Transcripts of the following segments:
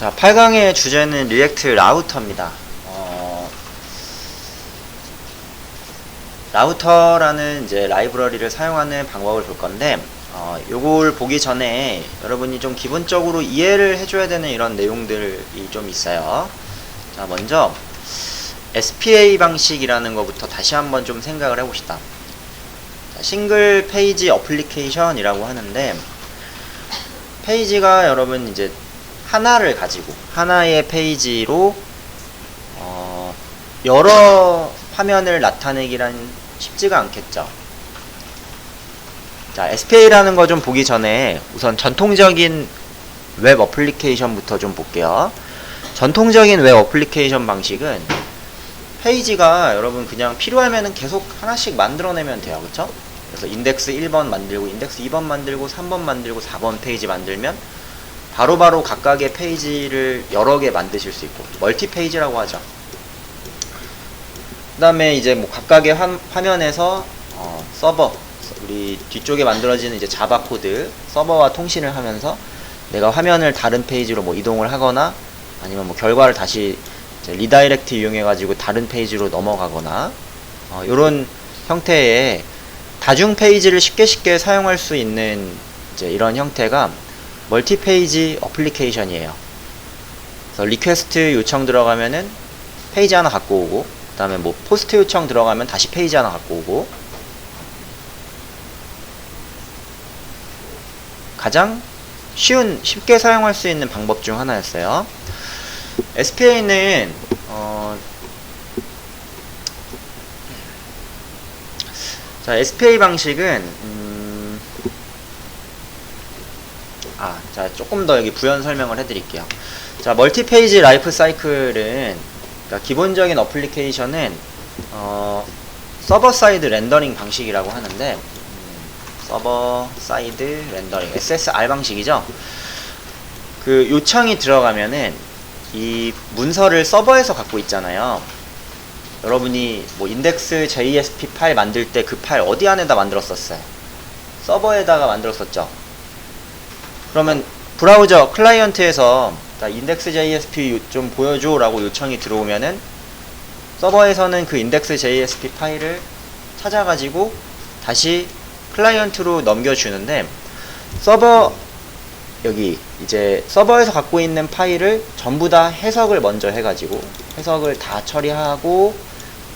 자, 8강의 주제는 리액트 라우터입니다. 어, 라우터라는 이제 라이브러리를 사용하는 방법을 볼 건데, 어, 요걸 보기 전에 여러분이 좀 기본적으로 이해를 해줘야 되는 이런 내용들이 좀 있어요. 자, 먼저, SPA 방식이라는 것부터 다시 한번 좀 생각을 해봅시다. 자, 싱글 페이지 어플리케이션이라고 하는데, 페이지가 여러분 이제 하나를 가지고 하나의 페이지로 어, 여러 화면을 나타내기란 쉽지가 않겠죠. 자, SPA라는 거 좀 보기 전에 우선 전통적인 웹 어플리케이션부터 좀 볼게요. 전통적인 웹 어플리케이션 방식은 페이지가 여러분 그냥 필요하면은 계속 하나씩 만들어내면 돼요. 그쵸? 그래서 인덱스 1번 만들고 인덱스 2번 만들고 3번 만들고 4번 페이지 만들면 바로 바로 각각의 페이지를 여러 개 만드실 수 있고 멀티 페이지라고 하죠. 그 다음에 이제 뭐 각각의 화, 화면에서 어, 서버 우리 뒤쪽에 만들어지는 이제 자바 코드 서버와 통신을 하면서 내가 화면을 다른 페이지로 뭐 이동을 하거나 아니면 뭐 결과를 다시 리다이렉트 이용해 가지고 다른 페이지로 넘어가거나 어, 이런 형태의 다중 페이지를 쉽게 쉽게 사용할 수 있는 이제 이런 형태가 멀티 페이지 어플리케이션이에요. 그래서 리퀘스트 요청 들어가면은 페이지 하나 갖고 오고, 그 다음에 뭐 포스트 요청 들어가면 다시 페이지 하나 갖고 오고, 가장 쉬운, 쉽게 사용할 수 있는 방법 중 하나였어요. SPA는, 어, 자, SPA 방식은, 음, 아, 자, 조금 더 여기 부연 설명을 해드릴게요. 자, 멀티 페이지 라이프 사이클은, 그러니까 기본적인 어플리케이션은, 어, 서버 사이드 렌더링 방식이라고 하는데, 음, 서버 사이드 렌더링, SSR 방식이죠. 그 요청이 들어가면은, 이 문서를 서버에서 갖고 있잖아요. 여러분이 뭐 인덱스 JSP 파일 만들 때 그 파일 어디 안에다 만들었었어요? 서버에다가 만들었었죠. 그러면 브라우저 클라이언트에서 나 인덱스 JSP 좀 보여줘 라고 요청이 들어오면은 서버에서는 그 인덱스 JSP 파일을 찾아가지고 다시 클라이언트로 넘겨주는데 서버 여기 이제 서버에서 갖고 있는 파일을 전부 다 해석을 먼저 해가지고 해석을 다 처리하고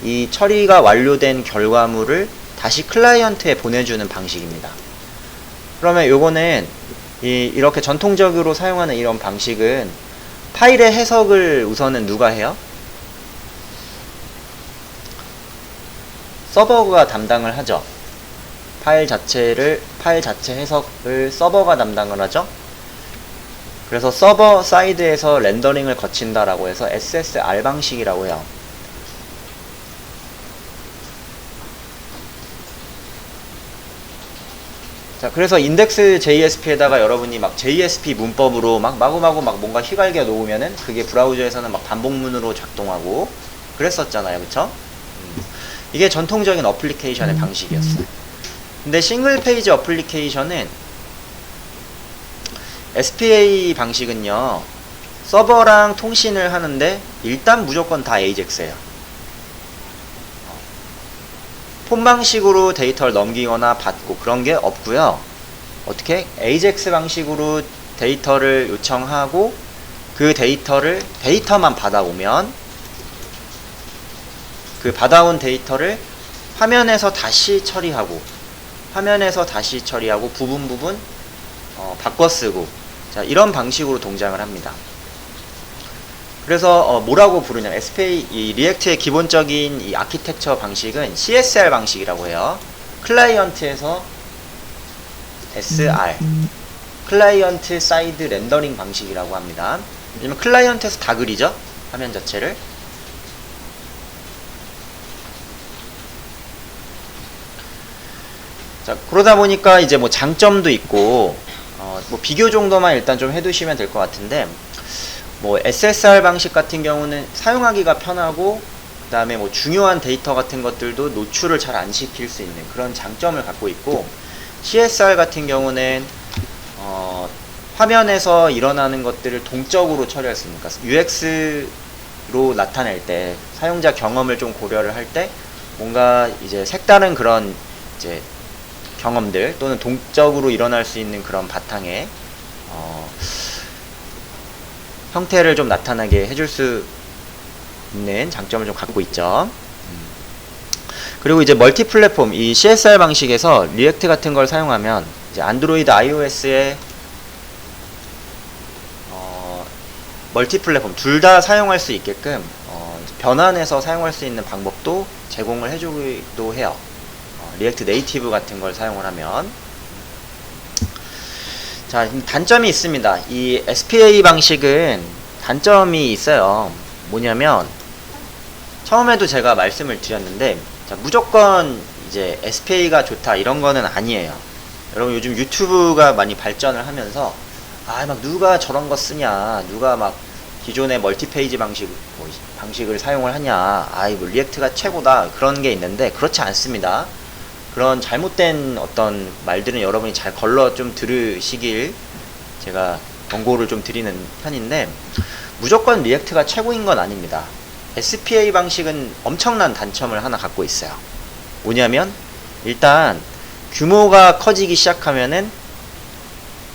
이 처리가 완료된 결과물을 다시 클라이언트에 보내주는 방식입니다. 그러면 요거는 이 이렇게 전통적으로 사용하는 이런 방식은 파일의 해석을 우선은 누가 해요? 서버가 담당을 하죠. 파일 자체를 파일 자체 해석을 서버가 담당을 하죠. 그래서 서버 사이드에서 렌더링을 거친다라고 해서 SSR 방식이라고 해요. 자, 그래서 인덱스 JSP에다가 여러분이 막 JSP 문법으로 막 마구마구 막 뭔가 휘갈겨 놓으면은 그게 브라우저에서는 막 반복문으로 작동하고 그랬었잖아요. 그쵸? 음. 이게 전통적인 어플리케이션의 방식이었어요. 근데 싱글 페이지 어플리케이션은 SPA 방식은요, 서버랑 통신을 하는데 일단 무조건 다 AJAX예요. 폰 방식으로 데이터를 넘기거나 받고 그런 게 없고요. 어떻게 AJAX 방식으로 데이터를 요청하고 그 데이터를 데이터만 받아오면 그 받아온 데이터를 화면에서 다시 처리하고 화면에서 다시 처리하고 부분 부분 어, 바꿔 쓰고 자 이런 방식으로 동작을 합니다. 그래서 어, 뭐라고 부르냐 SPA 이 리액트의 기본적인 이 아키텍처 방식은 CSR 방식이라고 해요. 클라이언트에서 SR 클라이언트 사이드 렌더링 방식이라고 합니다. 왜냐면 클라이언트에서 다 그리죠 화면 자체를. 자 그러다 보니까 이제 뭐 장점도 있고 어, 뭐 비교 정도만 일단 좀 해두시면 될 것 같은데 뭐 SSR 방식 같은 경우는 사용하기가 편하고 그 다음에 뭐 중요한 데이터 같은 것들도 노출을 잘 안 시킬 수 있는 그런 장점을 갖고 있고 CSR 같은 경우는 어 화면에서 일어나는 것들을 동적으로 처리할 수 있는 그러니까 UX로 나타낼 때 사용자 경험을 좀 고려를 할 때 뭔가 이제 색다른 그런 이제 경험들 또는 동적으로 일어날 수 있는 그런 바탕에 어, 형태를 좀 나타나게 해줄 수 있는 장점을 좀 갖고 있죠. 음. 그리고 이제 멀티 플랫폼 이 CSR 방식에서 리액트 같은 걸 사용하면 이제 안드로이드 iOS에 어, 멀티 플랫폼 둘 다 사용할 수 있게끔 어, 변환해서 사용할 수 있는 방법도 제공을 해주기도 해요. 어, 리액트 네이티브 같은 걸 사용을 하면 자 단점이 있습니다. 이 SPA 방식은 단점이 있어요. 뭐냐면 처음에도 제가 말씀을 드렸는데 자, 무조건 이제 SPA가 좋다 이런 거는 아니에요. 여러분 요즘 유튜브가 많이 발전을 하면서 아 막 누가 저런 거 쓰냐 누가 막 기존의 멀티페이지 방식 뭐 방식을 사용을 하냐 아이 뭐 리액트가 최고다 그런 게 있는데 그렇지 않습니다. 그런 잘못된 어떤 말들은 여러분이 잘 걸러 좀 들으시길 제가 권고를 좀 드리는 편인데 무조건 리액트가 최고인 건 아닙니다. SPA 방식은 엄청난 단점을 하나 갖고 있어요. 뭐냐면 일단 규모가 커지기 시작하면은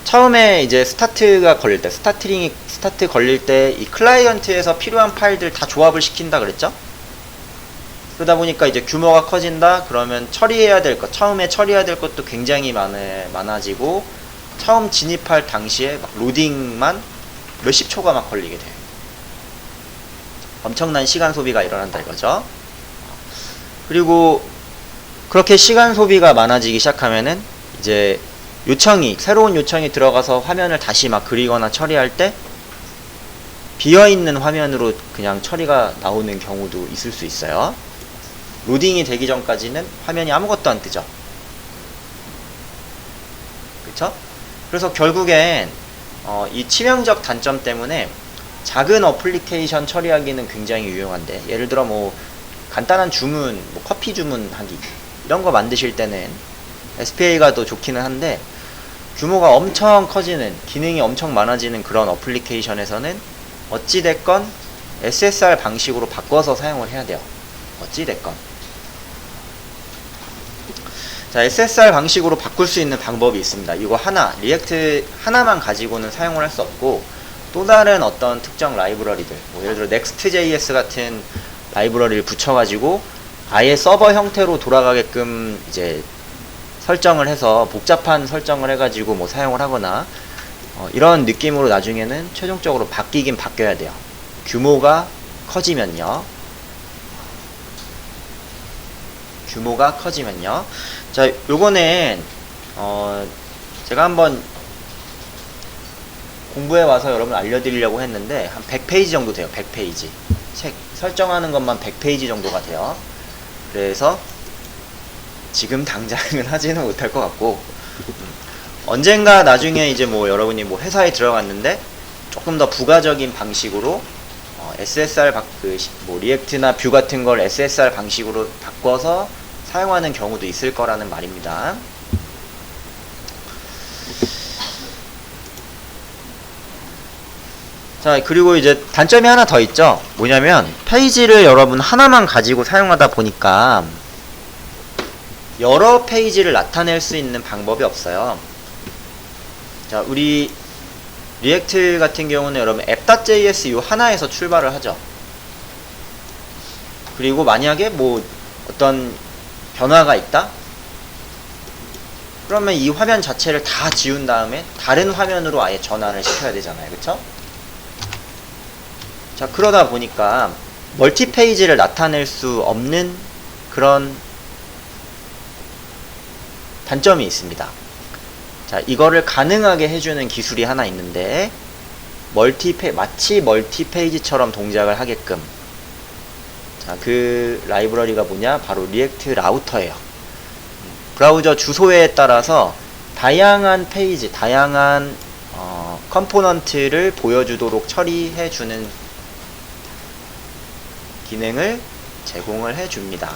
처음에 이제 스타트가 걸릴 때 스타트링이 스타트 걸릴 때 이 클라이언트에서 필요한 파일들 다 조합을 시킨다 그랬죠? 그러다 보니까 이제 규모가 커진다? 그러면 처리해야 될 것 처음에 처리해야 될 것도 굉장히 많아, 많아지고 처음 진입할 당시에 막 로딩만 몇십 초가 막 걸리게 돼요 엄청난 시간 소비가 일어난다 이거죠. 그리고 그렇게 시간 소비가 많아지기 시작하면은 이제 요청이 새로운 요청이 들어가서 화면을 다시 막 그리거나 처리할 때 비어있는 화면으로 그냥 처리가 나오는 경우도 있을 수 있어요 로딩이 되기 전까지는 화면이 아무것도 안 뜨죠. 그쵸? 그래서 결국엔 어, 이 치명적 단점 때문에 작은 어플리케이션 처리하기는 굉장히 유용한데 예를 들어 뭐 간단한 주문, 뭐 커피 주문하기 이런 거 만드실 때는 SPA가 더 좋기는 한데 규모가 엄청 커지는 기능이 엄청 많아지는 그런 어플리케이션에서는 어찌됐건 SSR 방식으로 바꿔서 사용을 해야 돼요. 어찌됐건. 자, SSR 방식으로 바꿀 수 있는 방법이 있습니다. 이거 하나, 리액트 하나만 가지고는 사용을 할 수 없고, 또 다른 어떤 특정 라이브러리들, 뭐 예를 들어 Next.js 같은 라이브러리를 붙여가지고, 아예 서버 형태로 돌아가게끔 이제 설정을 해서 복잡한 설정을 해가지고 뭐 사용을 하거나, 어, 이런 느낌으로 나중에는 최종적으로 바뀌긴 바뀌어야 돼요. 규모가 커지면요. 규모가 커지면요. 자, 요거는 어 제가 한번 공부해 와서 여러분 알려드리려고 했는데 한 100페이지 정도 돼요. 100페이지. 책 설정하는 것만 100페이지 정도가 돼요. 그래서 지금 당장은 하지는 못할 것 같고 언젠가 나중에 이제 뭐 여러분이 뭐 회사에 들어갔는데 조금 더 부가적인 방식으로 어, SSR 바, 그, 뭐 리액트나 뷰 같은 걸 SSR 방식으로 바꿔서 사용하는 경우도 있을 거라는 말입니다. 자, 그리고 이제 단점이 하나 더 있죠. 뭐냐면 페이지를 여러분 하나만 가지고 사용하다 보니까 여러 페이지를 나타낼 수 있는 방법이 없어요. 자, 우리 리액트 같은 경우는 여러분 app.js 이 하나에서 출발을 하죠. 그리고 만약에 뭐 어떤 변화가 있다? 그러면 이 화면 자체를 다 지운 다음에 다른 화면으로 아예 전환을 시켜야 되잖아요. 그쵸? 자, 그러다 보니까 멀티 페이지를 나타낼 수 없는 그런 단점이 있습니다. 자, 이거를 가능하게 해주는 기술이 하나 있는데 멀티 페 마치 멀티 페이지처럼 동작을 하게끔 자, 그 라이브러리가 뭐냐? 바로 리액트 라우터예요. 브라우저 주소에 따라서 다양한 페이지, 다양한 어, 컴포넌트를 보여주도록 처리해주는 기능을 제공을 해줍니다.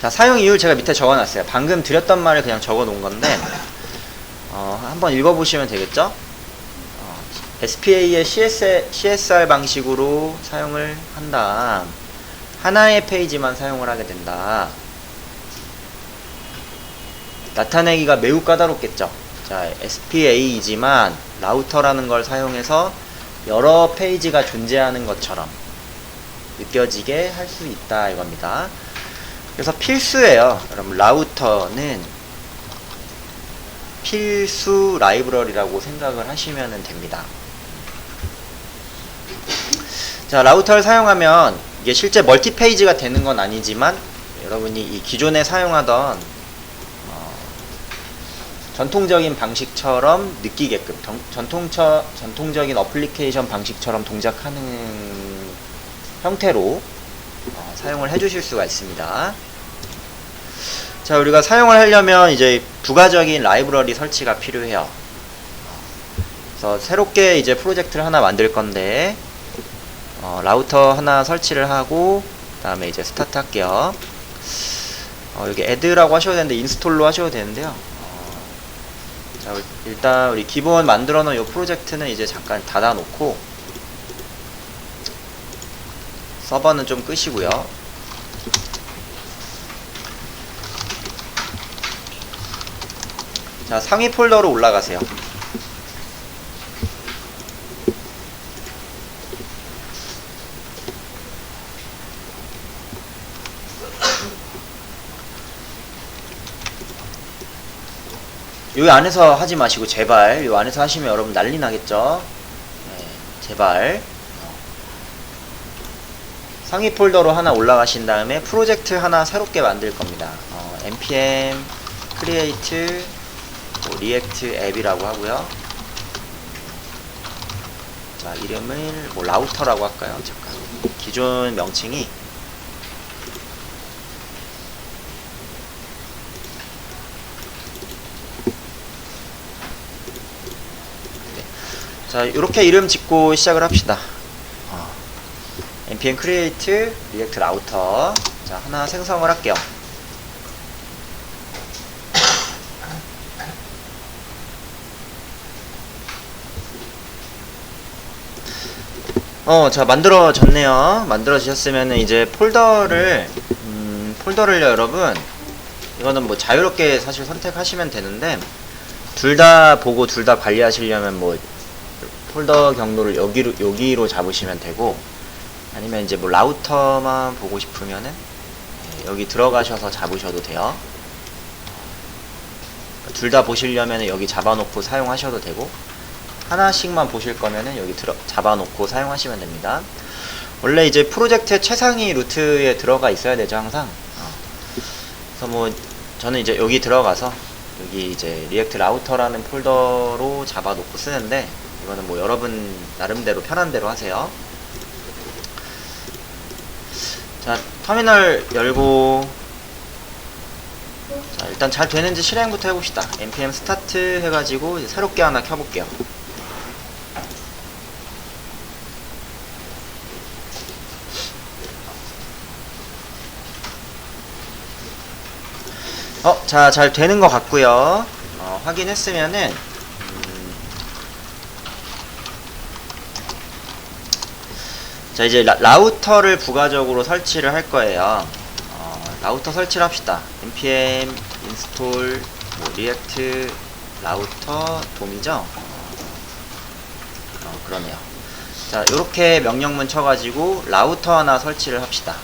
자, 사용 이유를 제가 밑에 적어놨어요. 방금 드렸던 말을 그냥 적어 놓은 건데, 어, 한번 읽어보시면 되겠죠? 어, SPA의 CS, CSR 방식으로 사용을 한다. 하나의 페이지만 사용을 하게 된다. 나타내기가 매우 까다롭겠죠. 자, SPA이지만 라우터라는 걸 사용해서 여러 페이지가 존재하는 것처럼 느껴지게 할 수 있다 이겁니다. 그래서 필수예요. 여러분 라우터는 필수 라이브러리라고 생각을 하시면 됩니다. 자, 라우터를 사용하면 이게 실제 멀티 페이지가 되는 건 아니지만 여러분이 이 기존에 사용하던 어, 전통적인 방식처럼 느끼게끔 정- 전통처, 전통적인 어플리케이션 방식처럼 동작하는 형태로 어, 사용을 해주실 수가 있습니다. 자, 우리가 사용을 하려면 이제 부가적인 라이브러리 설치가 필요해요. 그래서 새롭게 이제 프로젝트를 하나 만들 건데, 어, 라우터 하나 설치를 하고, 그 다음에 이제 스타트 할게요. 어, 여기 add라고 하셔도 되는데, 인스톨로 하셔도 되는데요. 어, 자, 일단 우리 기본 만들어 놓은 이 프로젝트는 이제 잠깐 닫아 놓고, 서버는 좀 끄시고요. 자, 상위 폴더로 올라가세요. 여기 안에서 하지 마시고 제발 요 안에서 하시면 여러분 난리 나겠죠? 네, 제발 상위 폴더로 하나 올라가신 다음에 프로젝트 하나 새롭게 만들 겁니다. 어, npm create 뭐, 리액트 앱이라고 하고요. 자 이름을 뭐 라우터라고 할까요? 잠깐 기존 명칭이 네. 자 이렇게 이름 짓고 시작을 합시다. 어. npm create react router 자 하나 생성을 할게요. 어, 자, 만들어졌네요. 만들어지셨으면 이제 폴더를, 음, 폴더를요, 여러분. 이거는 뭐 자유롭게 사실 선택하시면 되는데, 둘 다 보고 둘 다 관리하시려면 뭐, 폴더 경로를 여기로, 여기로 잡으시면 되고, 아니면 이제 뭐 라우터만 보고 싶으면은, 예, 여기 들어가셔서 잡으셔도 돼요. 둘 다 보시려면 여기 잡아놓고 사용하셔도 되고, 하나씩만 보실 거면은 여기 들어 잡아놓고 사용하시면 됩니다. 원래 이제 프로젝트의 최상위 루트에 들어가 있어야 되죠 항상. 어. 그래서 뭐 저는 이제 여기 들어가서 여기 이제 리액트 라우터라는 폴더로 잡아놓고 쓰는데 이거는 뭐 여러분 나름대로 편한 대로 하세요. 자 터미널 열고 자 일단 잘 되는지 실행부터 해봅시다. npm 스타트 해가지고 새롭게 하나 켜볼게요. 어, 자, 잘 되는 것 같고요. 어, 확인했으면은 음, 자, 이제 라, 우터를 부가적으로 설치를 할 거예요. 어, 라우터 설치를 합시다. npm install 뭐, react 라우터 돔이죠? 어, 그러네요. 자, 이렇게 명령문 쳐가지고 라우터 하나 설치를 합시다.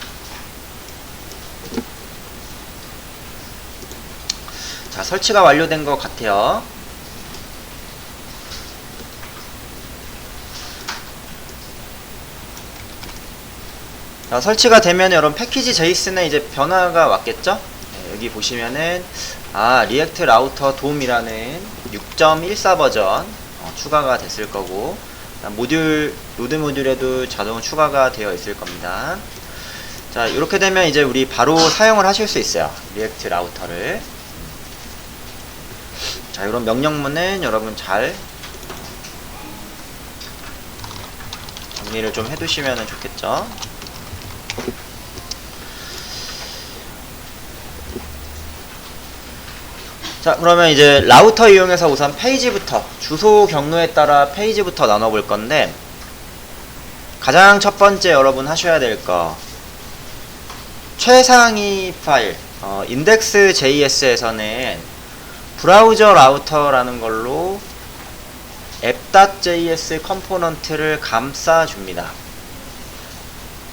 자, 설치가 완료된 것 같아요. 자, 설치가 되면 여러분 패키지 제이슨에 이제 변화가 왔겠죠? 네, 여기 보시면은 아 리액트 라우터 돔이라는 6.14 버전 어, 추가가 됐을 거고 모듈 로드 모듈에도 자동 추가가 되어 있을 겁니다. 자 이렇게 되면 이제 우리 바로 사용을 하실 수 있어요 리액트 라우터를 자 이런 명령문은 여러분 잘 정리를 좀 해두시면 좋겠죠 자, 그러면 이제 라우터 이용해서 우선 페이지부터, 주소 경로에 따라 페이지부터 나눠볼 건데, 가장 첫 번째 여러분 하셔야 될 거, 최상위 파일, 어, index.js에서는 브라우저 라우터라는 걸로 app.js 컴포넌트를 감싸줍니다.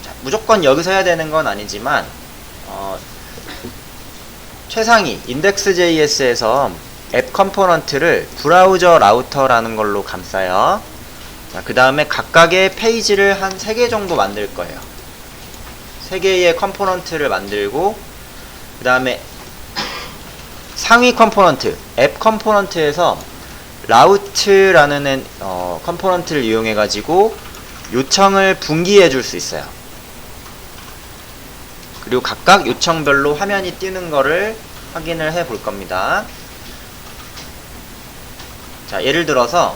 자, 무조건 여기서 해야 되는 건 아니지만, 어, 최상위 index.js에서 앱 컴포넌트를 브라우저 라우터라는 걸로 감싸요. 자, 그 다음에 각각의 페이지를 한 3개 정도 만들 거예요. 3개의 컴포넌트를 만들고, 그 다음에 상위 컴포넌트, 앱 컴포넌트에서 라우트라는 엔- 어, 컴포넌트를 이용해 가지고 요청을 분기해 줄 수 있어요. 그리고 각각 요청별로 화면이 뜨는 거를 확인을 해 볼 겁니다. 자, 예를 들어서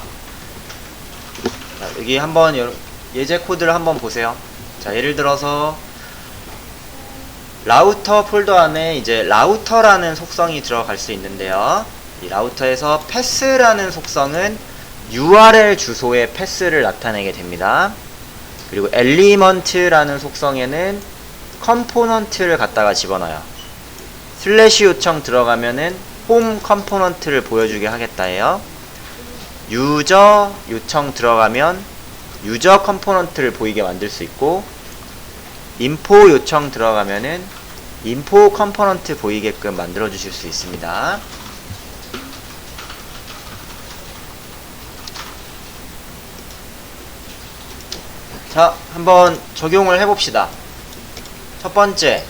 자, 여기 한번 여- 예제 코드를 한번 보세요. 자, 예를 들어서 라우터 폴더 안에 이제 라우터라는 속성이 들어갈 수 있는데요. 이 라우터에서 패스라는 속성은 URL 주소의 패스를 나타내게 됩니다. 그리고 엘리먼트라는 속성에는 컴포넌트를 갖다가 집어넣어요. 슬래시 요청 들어가면은 홈 컴포넌트를 보여주게 하겠다예요. 유저 요청 들어가면 유저 컴포넌트를 보이게 만들 수 있고 인포 요청 들어가면은 인포 컴포넌트 보이게끔 만들어 주실 수 있습니다. 자, 한번 적용을 해봅시다. 첫 번째,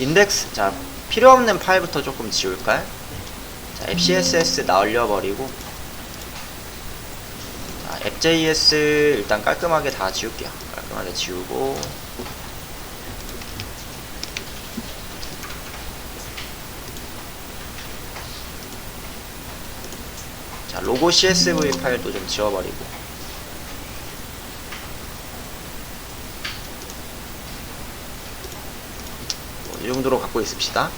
인덱스, 자, 필요 없는 파일부터 조금 지울까요? 자, fcss 나 올려버리고, 자, app.js 일단 깔끔하게 다 지울게요. 깔끔하게 지우고, 자, 로고 csv 파일도 좀 지워버리고, 뭐, 이 정도로 갖고 있읍시다.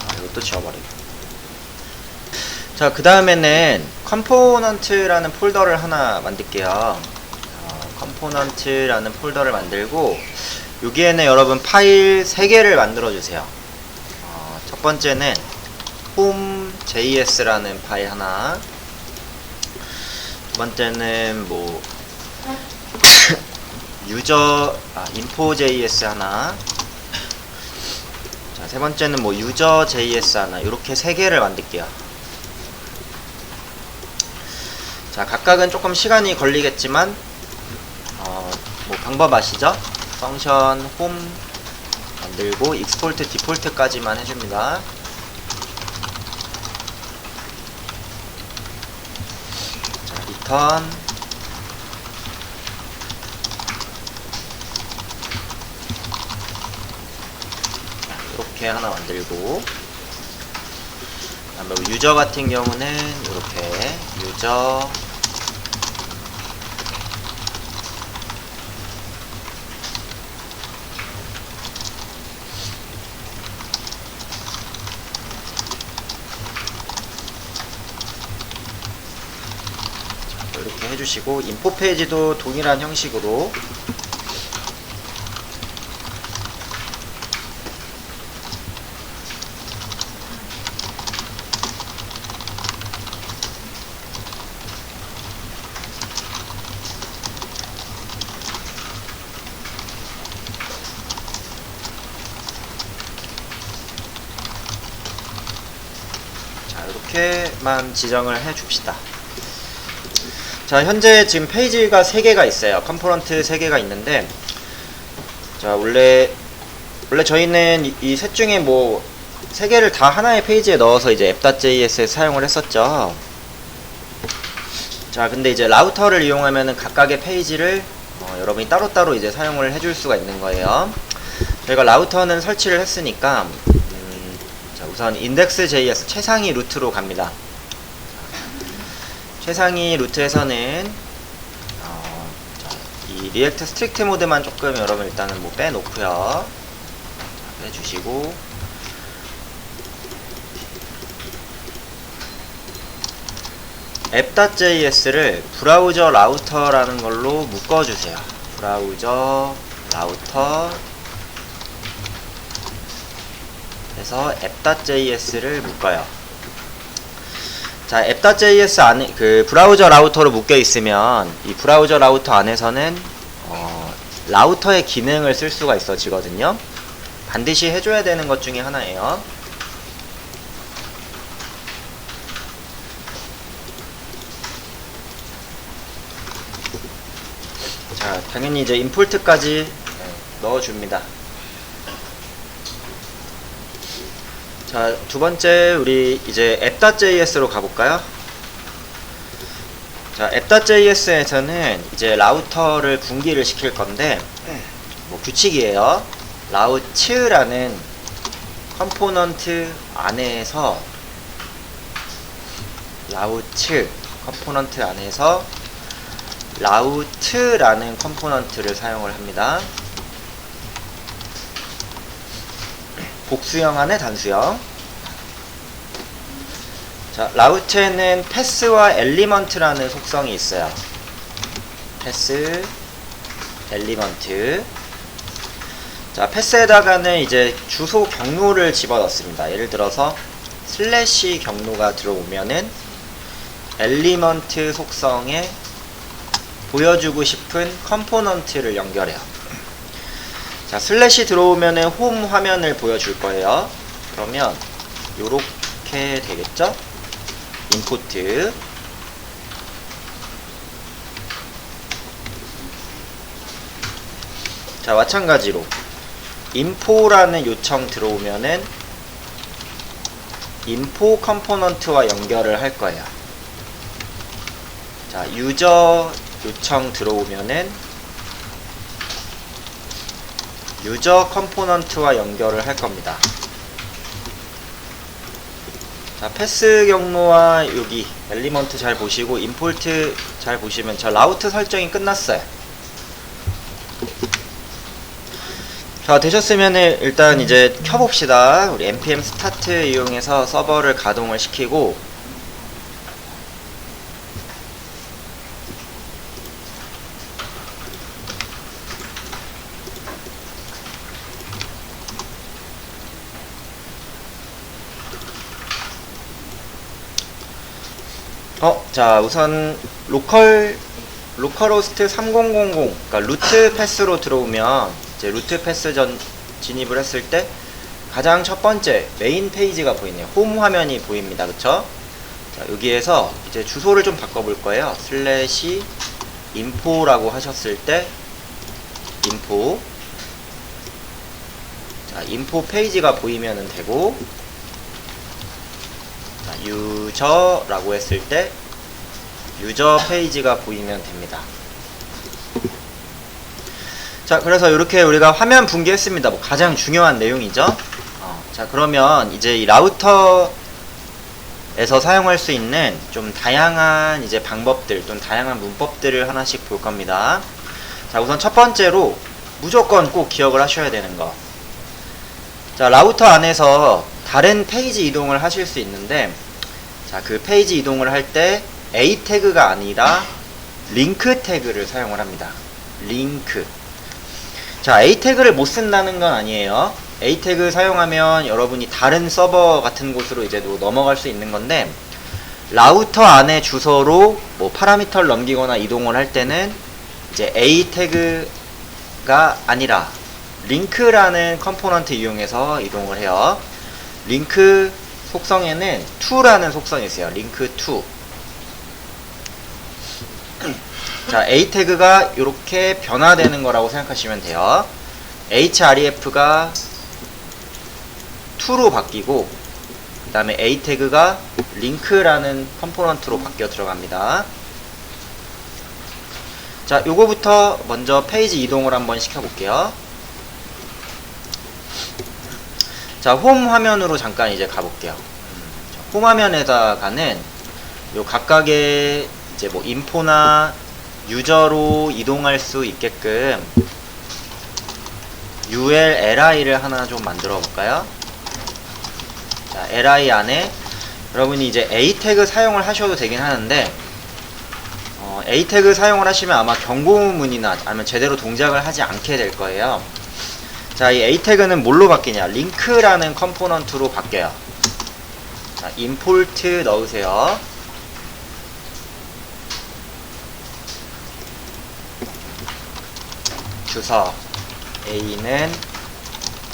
아, 이것도 지워버리고. 자, 그 다음에는 컴포넌트라는 폴더를 하나 만들게요. 어, 컴포넌트라는 폴더를 만들고, 여기에는 여러분 파일 3개를 만들어 주세요. 어, 첫 번째는 home.js라는 파일 하나, 두 번째는 뭐 유저 아 info.js 하나. 자 세 번째는 뭐 user.js 하나. 이렇게 세 개를 만들게요. 자 각각은 조금 시간이 걸리겠지만 어 뭐 방법 아시죠? 펑션 홈 만들고 익스포트 디폴트까지만 해줍니다. 자 리턴 이렇게 하나 만들고 그다음에 뭐 유저 같은 경우는 이렇게 유저 자, 이렇게 해주시고 인포 페이지도 동일한 형식으로 자 이렇게만 지정을 해 줍시다. 자 현재 지금 페이지가 3개가 있어요. 컴포넌트 3개가 있는데 자 원래 원래 저희는 이 셋 중에 뭐 3개를 다 하나의 페이지에 넣어서 이제 app.js에 사용을 했었죠. 자 근데 이제 라우터를 이용하면은 각각의 페이지를 어, 여러분이 따로따로 이제 사용을 해줄 수가 있는 거예요. 저희가 라우터는 설치를 했으니까 음, 자 우선 index.js 최상위 루트로 갑니다 최상위 루트에서는 어, 자, 이이 리액트 스트릭트 모드만 조금 여러분 일단은 뭐 빼놓고요. 자, 빼주시고 app.js를 브라우저 라우터라는 걸로 묶어주세요. 브라우저 라우터 그래서 app.js를 묶어요. 자, app.js 안에 그 브라우저 라우터로 묶여 있으면 이 브라우저 라우터 안에서는 어, 라우터의 기능을 쓸 수가 있어지거든요. 반드시 해줘야 되는 것 중에 하나예요. 자, 당연히 이제 임포트까지 네, 넣어줍니다. 자, 두 번째 우리 이제 app.js로 가볼까요? 자, app.js에서는 이제 라우터를 분기를 시킬 건데 뭐 규칙이에요. 라우츠라는 컴포넌트 안에서 라우츠 컴포넌트 안에서 라우트라는 컴포넌트를 사용을 합니다. 복수형 안에 단수형. 자, 라우트에는 패스와 엘리먼트라는 속성이 있어요. 패스, 엘리먼트. 자, 패스에다가는 이제 주소 경로를 집어넣습니다. 예를 들어서 슬래시 경로가 들어오면은 엘리먼트 속성에 보여주고 싶은 컴포넌트를 연결해요. 자, 슬래시 들어오면은 홈 화면을 보여줄 거예요. 그러면 요렇게 되겠죠? 임포트 자, 마찬가지로 인포라는 요청 들어오면은 인포 컴포넌트와 연결을 할 거예요. 자, 유저 요청 들어오면은 유저 컴포넌트와 연결을 할 겁니다. 자, 패스 경로와 여기 엘리먼트 잘 보시고 임포트 잘 보시면 저 라우트 설정이 끝났어요. 자, 되셨으면 일단 이제 켜봅시다. 우리 npm 스타트 이용해서 서버를 가동을 시키고 어, 자, 우선 로컬 로컬 호스트 3000 그러니까 루트 패스로 들어오면 이제 루트 패스 전 진입을 했을 때 가장 첫 번째 메인 페이지가 보이네요. 홈 화면이 보입니다. 그쵸? 자, 여기에서 이제 주소를 좀 바꿔볼 거예요. 슬래시 인포라고 하셨을 때 인포 자, 인포 페이지가 보이면 되고 자, 유저라고 했을 때 유저 페이지가 보이면 됩니다. 자, 그래서 이렇게 우리가 화면 분개했습니다. 뭐 가장 중요한 내용이죠. 어, 자, 그러면 이제 이 라우터에서 사용할 수 있는 좀 다양한 이제 방법들, 좀 다양한 문법들을 하나씩 볼 겁니다. 자, 우선 첫 번째로 무조건 꼭 기억을 하셔야 되는 거. 자, 라우터 안에서 다른 페이지 이동을 하실 수 있는데, 자, 그 페이지 이동을 할 때 A 태그가 아니라 링크 태그를 사용을 합니다. 링크. 자, A 태그를 못 쓴다는 건 아니에요. A 태그 사용하면 여러분이 다른 서버 같은 곳으로 이제 또 넘어갈 수 있는 건데, 라우터 안에 주소로 뭐 파라미터를 넘기거나 이동을 할 때는 이제 A 태그가 아니라 링크라는 컴포넌트 이용해서 이동을 해요. 링크 속성에는 to라는 속성이 있어요. 링크 to. 자, A 태그가 이렇게 변화되는 거라고 생각하시면 돼요. href가 to로 바뀌고 그 다음에 A 태그가 링크라는 컴포넌트로 바뀌어 들어갑니다. 자, 요거부터 먼저 페이지 이동을 한번 시켜볼게요. 자, 홈 화면으로 잠깐 이제 가볼게요. 음, 자, 홈 화면에다가는 요 각각의 이제 뭐 인포나 유저로 이동할 수 있게끔 ULLI를 하나 좀 만들어 볼까요? 자, LI 안에 여러분이 이제 A 태그 사용을 하셔도 되긴 하는데 어, A 태그 사용을 하시면 아마 경고문이나 아니면 제대로 동작을 하지 않게 될 거예요. 자, 이 A 태그는 뭘로 바뀌냐? 링크라는 컴포넌트로 바뀌어요. 자, 임포트 넣으세요. 주석 A는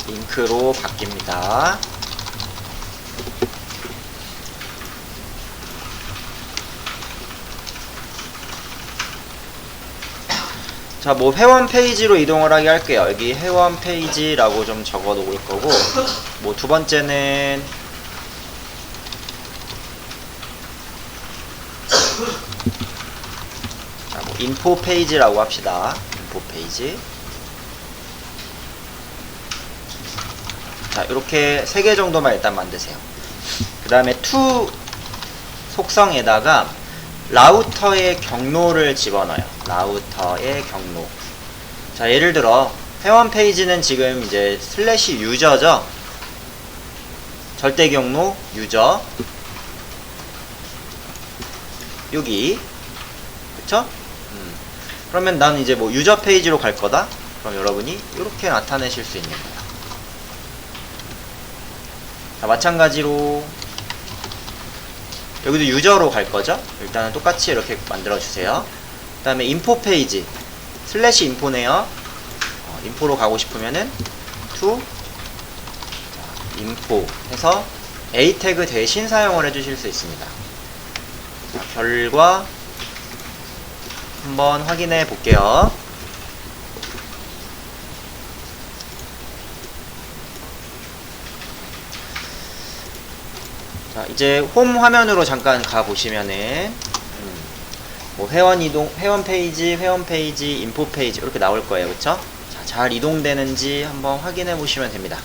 링크로 바뀝니다. 자, 뭐 회원 페이지로 이동을 하게 할게요. 여기 회원 페이지라고 좀 적어 놓을 거고, 뭐 두 번째는 자, 뭐 인포 페이지라고 합시다. 인포 페이지. 이렇게 세개 정도만 일단 만드세요. 그 다음에 to 속성에다가 라우터의 경로를 집어넣어요. 라우터의 경로. 자, 예를 들어 회원 페이지는 지금 이제 슬래시 유저죠. 절대 경로 유저. 여기. 그쵸? 음. 그러면 나는 이제 뭐 유저 페이지로 갈 거다. 그럼 여러분이 이렇게 나타내실 수 있는 거예요. 자, 마찬가지로 여기도 유저로 갈 거죠? 일단은 똑같이 이렇게 만들어 주세요. 그 다음에 인포 페이지 슬래시 인포네요. 어, 인포로 가고 싶으면은 to 자, 인포 해서 a 태그 대신 사용을 해주실 수 있습니다. 자, 결과 한번 확인해 볼게요. 자, 이제 홈 화면으로 잠깐 가 보시면은 음, 뭐 회원 이동, 회원 페이지, 회원 페이지, 인포 페이지 이렇게 나올 거예요, 그렇죠? 자, 잘 이동되는지 한번 확인해 보시면 됩니다.